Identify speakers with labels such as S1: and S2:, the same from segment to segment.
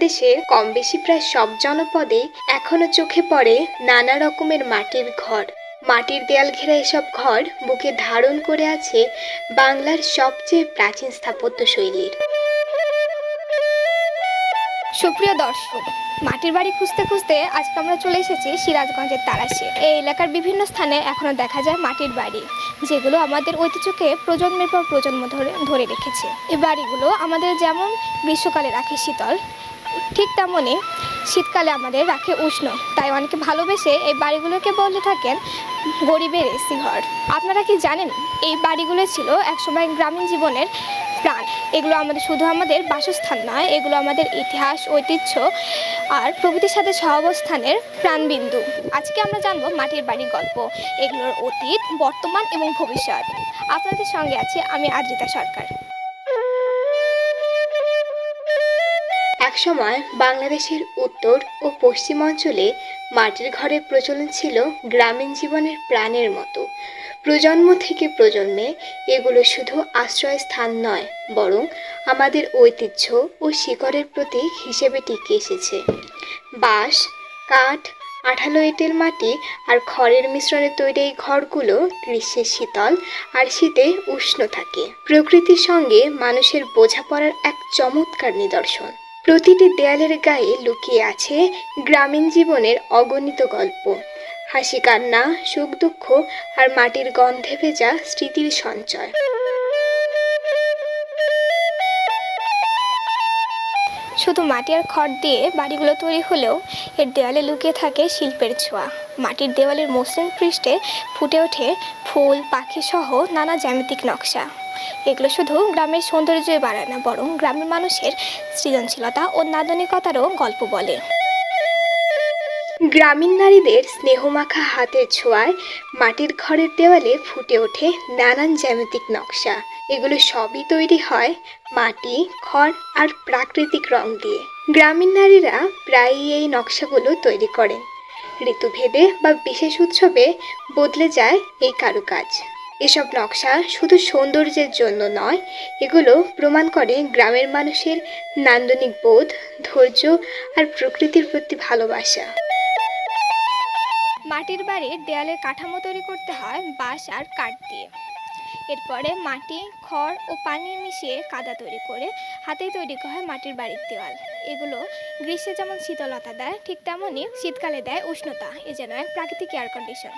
S1: বাংলাদেশের কম বেশি প্রায় সব জনপদে এখনও চোখে পড়ে নানা রকমের মাটির ঘর। মাটির দেয়াল ঘেরা এসব ঘর বুকে ধারণ করে আছে বাংলার সবচেয়ে প্রাচীন স্থাপত্য শৈলীর।
S2: সুপ্রিয় দর্শক, মাটির বাড়ি খুঁজতে খুঁজতে আজকে আমরা চলে এসেছি সিরাজগঞ্জের তারাশে। এই এলাকার বিভিন্ন স্থানে এখনও দেখা যায় মাটির বাড়ি, যেগুলো আমাদের ঐতিহ্যকে প্রজন্মের পর প্রজন্ম ধরে ধরে রেখেছে। এই বাড়িগুলো আমাদের যেমন গ্রীষ্মকালে রাখে শীতল ঠিক তেমনই শীতকালে আমাদের রাখে উষ্ণ। তাই অনেকে ভালোবেসে এই বাড়িগুলোকে বলে থাকেন গরিবের এসি ঘর। আপনারা কি জানেন, এই বাড়িগুলো ছিল একসময় গ্রামীণ জীবনের প্রাণ। এগুলো আমাদের শুধু আমাদের বাসস্থান নয়, এগুলো আমাদের ইতিহাস, ঐতিহ্য আর প্রকৃতির সাথে সহাবস্থানের প্রাণবিন্দু। আজকে আমরা জানব মাটির বাড়ির গল্প, এগুলোর অতীত, বর্তমান এবং ভবিষ্যৎ। আপনাদের সঙ্গে আছি আমি আদ্রিতা সরকার।
S1: একসময় বাংলাদেশের উত্তর ও পশ্চিম অঞ্চলে মাটির ঘরের প্রচলন ছিল গ্রামীণ জীবনের প্রাণের মতো। প্রজন্ম থেকে প্রজন্মে এগুলো শুধু আশ্রয়স্থান নয়, বরং আমাদের ঐতিহ্য ও শিকড়ের প্রতীক হিসেবে টিকে এসেছে। বাঁশ, কাঠ, আঠালো এঁটেল মাটি আর খড়ের মিশ্রণে তৈরি এই ঘরগুলো গ্রীষ্মে শীতল আর শীতে উষ্ণ থাকে। প্রকৃতির সঙ্গে মানুষের বোঝাপড়ার এক চমৎকার নিদর্শন। প্রতিটি দেয়ালের গায়ে লুকিয়ে আছে গ্রামীণ জীবনের অগণিত গল্প। হাসি কান্না, সুখ দুঃখ আর মাটির গন্ধে ভেজা স্মৃতির সঞ্চয়।
S2: শুধু মাটি আর খড় দিয়ে বাড়িগুলো তৈরি হলেও এর দেওয়ালে লুকিয়ে থাকে শিল্পের ছোঁয়া। মাটির দেওয়ালের মসৃণ পৃষ্ঠে ফুটে ওঠে ফুল পাখি সহ নানা জ্যামিতিক নকশা। এগুলো শুধু গ্রামের সৌন্দর্যই বাড়ায় না, বরং গ্রামের মানুষের সৃজনশীলতা ও নান্দনিকতারও গল্প বলে।
S1: গ্রামীণ নারীদের স্নেহমাখা হাতের ছোঁয়ায় মাটির ঘরের দেওয়ালে ফুটে ওঠে নানান জ্যামিতিক নকশা। এগুলো সবই তৈরি হয় মাটি, খড় আর প্রাকৃতিক রং দিয়ে। গ্রামীণ নারীরা প্রায়ই এই নকশাগুলো তৈরি করেন। ঋতুভেদে বা বিশেষ উৎসবে বদলে যায় এই কারুকাজ। এসব নকশা শুধু সৌন্দর্যের জন্য নয়, এগুলো প্রমাণ করে গ্রামের মানুষের নান্দনিক বোধ, ধৈর্য আর প্রকৃতির প্রতি ভালোবাসা।
S2: মাটির বাড়ির দেয়ালের কাঠামো তৈরি করতে হয় বাঁশ আর কাঠ দিয়ে। এরপরে মাটি, খড় ও পানি মিশিয়ে কাদা তৈরি করে হাতেই তৈরি করা হয় মাটির বাড়ির দেওয়াল। এগুলো গ্রীষ্মে যেমন শীতলতা দেয়, ঠিক তেমনই শীতকালে দেয় উষ্ণতা। এ যেন এক প্রাকৃতিক এয়ার কন্ডিশন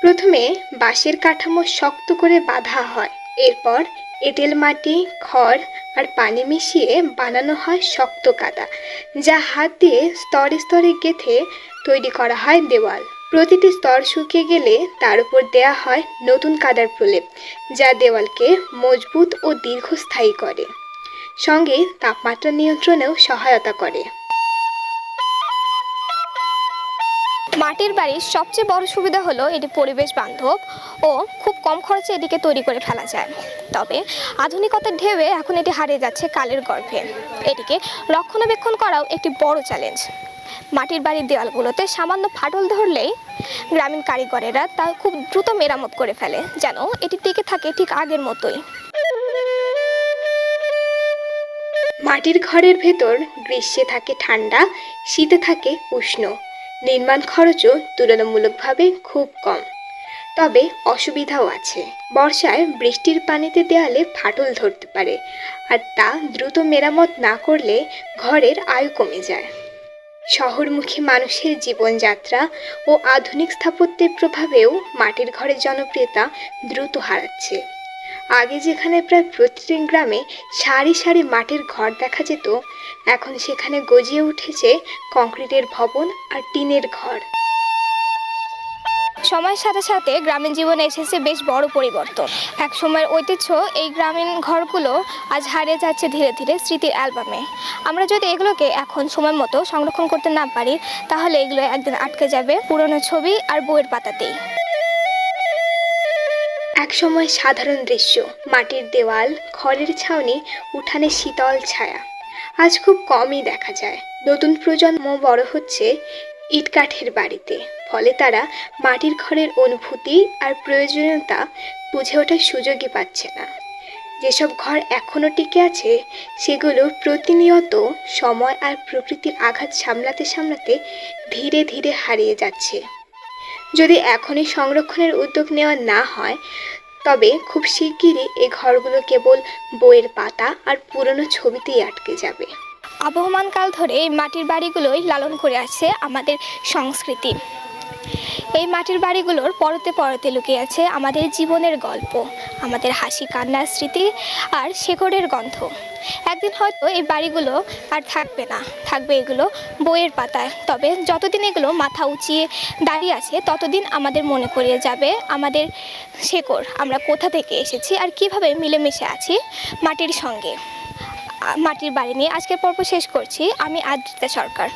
S1: প্রথমে বাঁশের কাঠামো শক্ত করে বাঁধা হয়। এরপর এঁটেল মাটি, খড় আর পানি মিশিয়ে বানানো হয় শক্ত কাদা, যা হাত দিয়ে স্তরে স্তরে গেঁথে তৈরি করা হয় দেওয়াল। প্রতিটি স্তর শুকিয়ে গেলে তার উপর দেয়া হয় নতুন কাদার প্রলেপ, যা দেওয়ালকে মজবুত ও দীর্ঘস্থায়ী করে। সঙ্গে তাপমাত্রা নিয়ন্ত্রণেও সহায়তা করে।
S2: মাটির বাড়ির সবচেয়ে বড় সুবিধা হলো এটি পরিবেশ বান্ধব ও খুব কম খরচে এটিকে তৈরি করে ফেলা যায়। তবে আধুনিকতার ঢেউয়ে এখন এটি হারিয়ে যাচ্ছে কালের গর্ভে। এটিকে রক্ষণাবেক্ষণ করাও একটি বড় চ্যালেঞ্জ মাটির বাড়ির দেওয়ালগুলোতে সামান্য ফাটল ধরলেই গ্রামীণ কারিগরেরা তা খুব দ্রুত মেরামত করে ফেলে, যেন এটি টিকে থাকে ঠিক আগের মতোই।
S1: মাটির ঘরের ভেতর গ্রীষ্মে থাকে ঠান্ডা, শীতে থাকে উষ্ণ। নির্মাণ খরচও তুলনামূলকভাবে খুব কম। তবে অসুবিধাও আছে। বর্ষায় বৃষ্টির পানিতে দেয়ালে ফাটল ধরতে পারে, আর তা দ্রুত মেরামত না করলে ঘরের আয়ু কমে যায়। শহরমুখী মানুষের জীবনযাত্রা ও আধুনিক স্থাপত্যের প্রভাবেও মাটির ঘরের জনপ্রিয়তা দ্রুত হারাচ্ছে। আগে যেখানে প্রায় প্রতিটি গ্রামে সারি সারি মাটির ঘর দেখা যেত, এখন সেখানে গজিয়ে উঠেছে কংক্রিটের ভবন আর টিনের ঘর।
S2: সময়ের সাথে সাথে গ্রামীণ জীবনে এসেছে বেশ বড় পরিবর্তন। এক সময়ের ঐতিহ্য, এই গ্রামীণ ঘরগুলো আজ হারিয়ে যাচ্ছে ধীরে ধীরে স্মৃতির অ্যালবামে। আমরা যদি এগুলোকে এখন সময় মতো সংরক্ষণ করতে না পারি, তাহলে এগুলো একদিন আটকে যাবে পুরনো ছবি আর বইয়ের পাতাতেই।
S1: একসময় সাধারণ দৃশ্য। মাটির দেওয়াল, খড়ের ছাউনি, উঠানে শীতল ছায়া। আজ খুব কমই দেখা যায়। নতুন প্রজন্ম বড় হচ্ছে ইটকাঠের বাড়িতে। ফলে তারা মাটির ঘরের অনুভূতি আর প্রয়োজনীয়তা বুঝে ওঠার সুযোগই পাচ্ছে না। যেসব ঘর এখনও টিকে আছে, সেগুলো প্রতিনিয়ত সময় আর প্রকৃতির আঘাত সামলাতে সামলাতে ধীরে ধীরে হারিয়ে যাচ্ছে। যদি এখনই সংরক্ষণের উদ্যোগ নেওয়া না হয়, তবে খুব শিগগিরই এই ঘরগুলো কেবল বইয়ের পাতা আর পুরনো ছবিতেই আটকে যাবে।
S2: আবহমানকাল ধরে এই মাটির বাড়িগুলোই লালন করে আসছে আমাদের সংস্কৃতি। এই মাটির বাড়িগুলোর পরতে পরতে লুকিয়ে আছে আমাদের জীবনের গল্প, আমাদের হাসি কান্নার স্মৃতি আর শেকড়ের গন্ধ। একদিন হয়তো এই বাড়িগুলো আর থাকবে না, থাকবে এগুলো বইয়ের পাতায়। তবে যতদিন এগুলো মাথা উঁচিয়ে দাঁড়িয়ে আছে, ততদিন আমাদের মনে করিয়ে যাবে আমাদের শেকড়, আমরা কোথা থেকে এসেছি আর কীভাবে মিলেমিশে আছি মাটির সঙ্গে। মাটির বাড়ি নিয়ে আজকের পর্ব শেষ করছি। আমি আদ্রিতা সরকার।